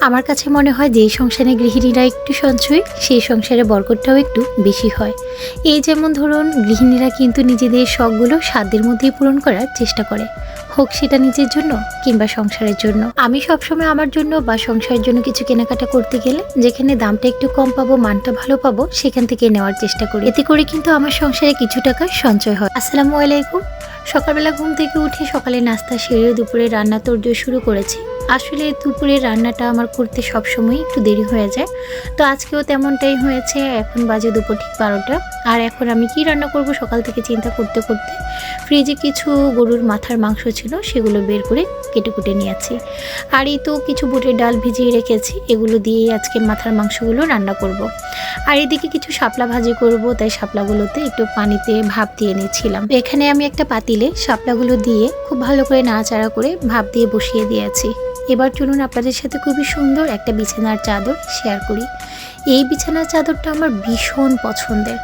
আমার কাছে মনে হয় যেই সংসারে গৃহিণীরা একটু সঞ্চয়, সেই সংসারে বরকটটাও একটু বেশি হয়। এই যেমন ধরুন, গৃহিণীরা কিন্তু নিজেদের শখগুলো সাধ্যের মধ্যেই পূরণ করার চেষ্টা করে। হোক সেটা নিজের জন্য কিংবা সংসারের জন্য। আমি সবসময় আমার জন্য বা সংসারের জন্য কিছু কেনাকাটা করতে গেলে যেখানে দামটা একটু কম পাবো, মানটা ভালো পাবো, সেখান থেকে নেওয়ার চেষ্টা করি। এতে করে কিন্তু আমার সংসারে কিছু টাকা সঞ্চয় হয়। আসসালামু আলাইকুম। সকালবেলা ঘুম থেকে উঠে সকালে নাস্তা সেরে দুপুরে রান্না তোড়জোড় শুরু করেছি। আসলে দুপুরে রান্নাটা আমার করতে সবসময় একটু দেরি হয়ে যায়। তো আজকেও তেমনটাই হয়েছে, এখন বাজে দুপুর ঠিক বারোটা। আর এখন আমি কি রান্না করব সকাল থেকে চিন্তা করতে করতে ফ্রিজে কিছু গরুর মাথার মাংস ছিল, সেগুলো বের করে কেটে কুটে নিয়েছি। আর এই তো কিছু বুটের ডাল ভিজিয়ে রেখেছি, এগুলো দিয়েই আজকে মাথার মাংসগুলো রান্না করব। আর এদিকে কিছু শাপলা ভাজি করব, তাই শাপলাগুলোতে একটু পানিতে ভাপ দিয়ে নিয়েছিলাম এখানে আমি একটা পাতিলে শাপলাগুলো দিয়ে খুব ভালো করে নাড়াচাড়া করে ভাপ দিয়ে বসিয়ে দিয়েছি। এবার চলুন আপনাদের সাথে খুবই সুন্দর একটা বিছানার চাদর শেয়ার করি। এই বিছানার চাদরটা আমার ভীষণ পছন্দের।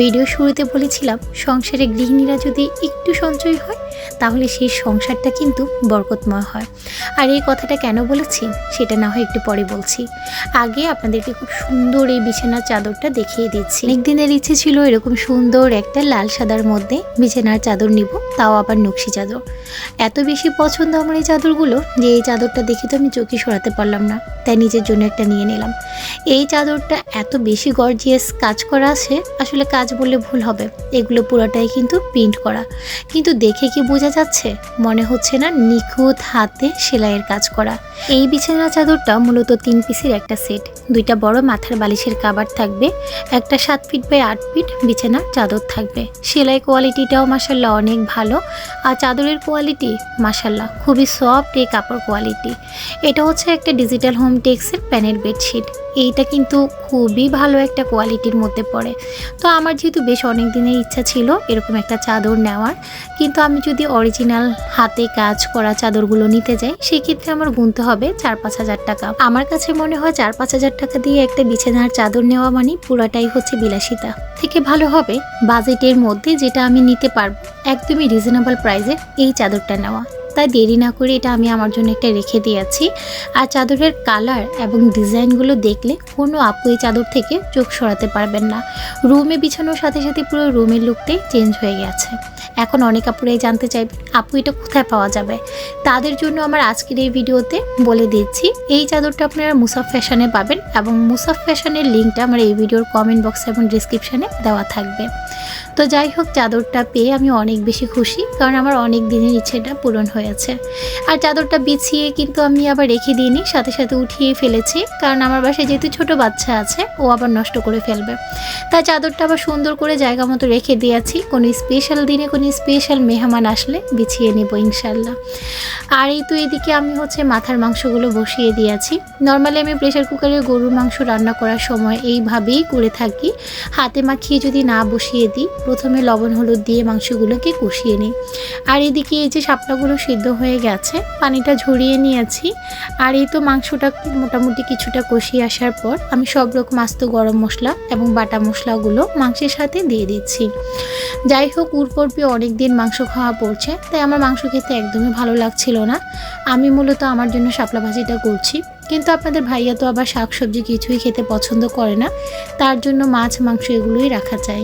ভিডিও শুরুতে বলেছিলাম, সংসারে গৃহিণীরা যদি একটু সঞ্চয় হয় তাহলে সেই সংসারটা কিন্তু বরকতময় হয়। আর এই কথাটা কেন বলেছি? সেটা না হয় একটু পরে বলছি। আগে আপনাদেরকে খুব সুন্দর এই বিছানার চাদরটা দেখিয়ে দিচ্ছি। একদিনের ইচ্ছে ছিল এরকম সুন্দর একটা লাল সাদার মধ্যে বিছানার চাদর নিব, তাও আবার নকশি চাদর। এত বেশি পছন্দ আমার এই চাদরগুলো যে এই চাদরটা দেখে তো আমি চোখে সরাতে পারলাম না। তাই নিজের জন্য একটা নিয়ে নিলাম। এই চাদরটা এত বেশি গর্জিয়াস কাজ করা আছে, আসলে কাজ বললে ভুল হবে। এগুলো পুরোটাই কিন্তু প্রিন্ট করা। কিন্তু দেখে কি বোঝা যাচ্ছে? মনে হচ্ছে না নিখুঁত হাতে সেলাইয়ের কাজ করা। এই বিছানা চাদরটা মূলত তিন পিসের একটা সেট দুইটা বড় মাথার বালিশের কাবার থাকবে, একটা সাত ফিট বাই আট ফিট বিছানার চাদর থাকবে। সেলাই কোয়ালিটিটাও মাসাল্লাহ অনেক ভালো, আর চাদরের কোয়ালিটি মাসাল্লাহ খুবই সফট এই কাপড় কোয়ালিটি এটা হচ্ছে একটা ডিজিটাল হোম টেক্সের প্যানের বেডশিট। এইটা কিন্তু খুবই ভালো একটা কোয়ালিটির মধ্যে পড়ে। তো আমার যেহেতু বেশ অনেক দিনের ইচ্ছা ছিল এরকম একটা চাদর নেওয়ার, কিন্তু আমি যদি অরিজিনাল হাতে কাজ করা চাদরগুলো নিতে যাই, সেক্ষেত্রে আমার গুনতে হবে চার পাঁচ হাজার টাকা। আমার কাছে মনে হয় চার পাঁচ হাজার টাকা দিয়ে একটা বিছানার চাদর নেওয়া মানে পুরাটাই হচ্ছে বিলাসিতা। থেকে ভালো হবে বাজেটের মধ্যে যেটা আমি নিতে পারব, একদমই রিজনেবল প্রাইসে এই চাদরটা নেওয়া। তাই দেরি না করে এটা আমি আমার জন্য একটা রেখে দিয়েছি। আর চাদরের কালার এবং ডিজাইনগুলো দেখলে কোনো আপু এই চাদর থেকে চোখ সরাতে পারবেন না। রুমে বিছানোর সাথে সাথে পুরো রুমের লুকটাই চেঞ্জ হয়ে গেছে। এখন অনেক আপুরাই জানতে চাইবেন আপু, এটা কোথায় পাওয়া যাবে? তাদের জন্য আমার আজকের এই ভিডিওতে বলে দিচ্ছি, এই চাদরটা আপনারা মুসাফ ফ্যাশনে পাবেন এবং মুসাফ ফ্যাশনের লিঙ্কটা আমার এই ভিডিওর কমেন্ট বক্সে এবং ডিসক্রিপশানে দেওয়া থাকবে। তো যাই হোক, চাদরটা পেয়ে আমি অনেক বেশি খুশি, কারণ আমার অনেক দিনের ইচ্ছেটা পূরণ হয়েছে। আর চাদরটা বিছিয়ে কিন্তু আমি আবার রেখে দিইনি, সাথে সাথে উঠিয়ে ফেলেছি। কারণ আমার বাসায় যেহেতু ছোট বাচ্চা আছে, ও আবার নষ্ট করে ফেলবে। তাই চাদরটা আবার সুন্দর করে জায়গা মতো রেখে দিয়েছি। কোনো স্পেশাল দিনে কোনো স্পেশাল মেহমান আসলে বিছিয়ে নেব ইনশাল্লাহ। আর এই তো এদিকে আমি হচ্ছে মাথার মাংসগুলো বসিয়ে দিয়েছি। নর্মালি আমি প্রেশার কুকারে গরুর মাংস রান্না করার সময় এইভাবেই করে থাকি। হাতে মাখিয়ে যদি না বসিয়ে দিই, প্রথমে লবণ, হলুদ দিয়ে মাংসগুলোকে কষিয়ে নিই। আর এদিকে এই যে শাপলাগুলো সিদ্ধ হয়ে গেছে, পানিটা ঝরিয়ে নিয়েছি। আর এই তো মাংসটা মোটামুটি কিছুটা কষিয়ে আসার পর আমি সব রকম আস্ত গরম মশলা এবং বাটা মশলাগুলো মাংসের সাথে দিয়ে দিচ্ছি। যাই হোক উরপর্বে অনেক দিন মাংস খাওয়া পড়ছে, তাই আমার মাংস খেতে একদমই ভালো লাগছিল না। আমি মূলত আমার জন্য শাপলা ভাজিটা করছি। কিন্তু আপনাদের ভাইয়া তো আবার শাকসবজি কিছুই খেতে পছন্দ করে না, তার জন্য মাছ মাংস এগুলোই রাখা চাই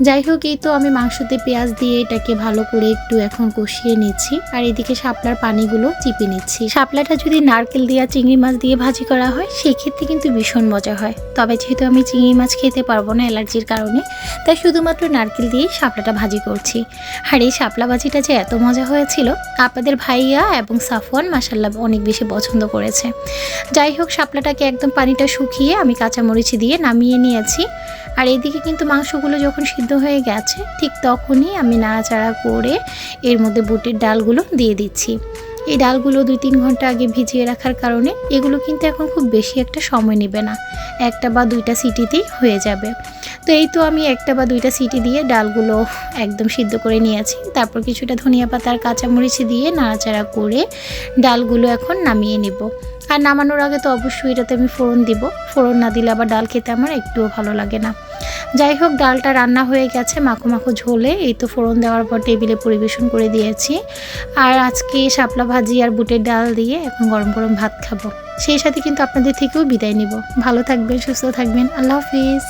যাই হোক, এই তো আমি মাংসতে পেঁয়াজ দিয়ে এটাকে ভালো করে একটু এখন কষিয়ে নিচ্ছি। আর এদিকে শাপলার পানিগুলো চিপে নিচ্ছি। শাপলাটা যদি নারকেল দিয়ে চিংড়ি মাছ দিয়ে ভাজি করা হয়, সেক্ষেত্রে কিন্তু ভীষণ মজা হয়। তবে যেহেতু আমি চিংড়ি মাছ খেতে পারব না অ্যালার্জির কারণে, তাই শুধুমাত্র নারকেল দিয়েই শাপলাটা ভাজি করছি। আর এই শাপলা ভাজিটা যে এত মজা হয়েছিল, আপনাদের ভাইয়া এবং সাফওয়ান মাসাল্লাহ অনেক বেশি পছন্দ করেছে। যাই হোক, শাপলাটাকে একদম পানিটা শুকিয়ে আমি কাঁচামরিচ দিয়ে নামিয়ে নিয়েছি। আর এদিকে কিন্তু মাংসগুলো যখন সিদ্ধ হয়ে গেছে, ঠিক তখনই আমি নাড়াচাড়া করে এর মধ্যে বুটের ডালগুলো দিয়ে দিচ্ছি। এই ডালগুলো দুই তিন ঘণ্টা আগে ভিজিয়ে রাখার কারণে এগুলো কিন্তু এখন খুব বেশি একটা সময় নেবে না, একটা বা দুইটা সিটিতেই হয়ে যাবে। তো এই তো আমি একটা বা দুইটা সিটি দিয়ে ডালগুলো একদম সিদ্ধ করে নিয়েছি। তারপর কিছুটা ধনিয়া পাতার কাঁচামরিচ দিয়ে নাড়াচাড়া করে ডালগুলো এখন নামিয়ে নেব। আর নামানোর আগে তো অবশ্যই এটাতে আমি ফোড়ন দিব। ফোড়ন না দিলে আবার ডাল খেতে আমার একটুও ভালো লাগে না। যাই হোক, ডালটা রান্না হয়ে গেছে, মাখো মাখো ঝোলে। এই তো ফোড়ন দেওয়ার পর টেবিলে পরিবেশন করে দিয়েছি। আর আজকে শাপলা ভাজি আর বুটের ডাল দিয়ে এখন গরম গরম ভাত খাব। সেই সাথে কিন্তু আপনাদের থেকেও বিদায় নিব। ভালো থাকবেন, সুস্থ থাকবেন। আল্লাহ হাফিজ।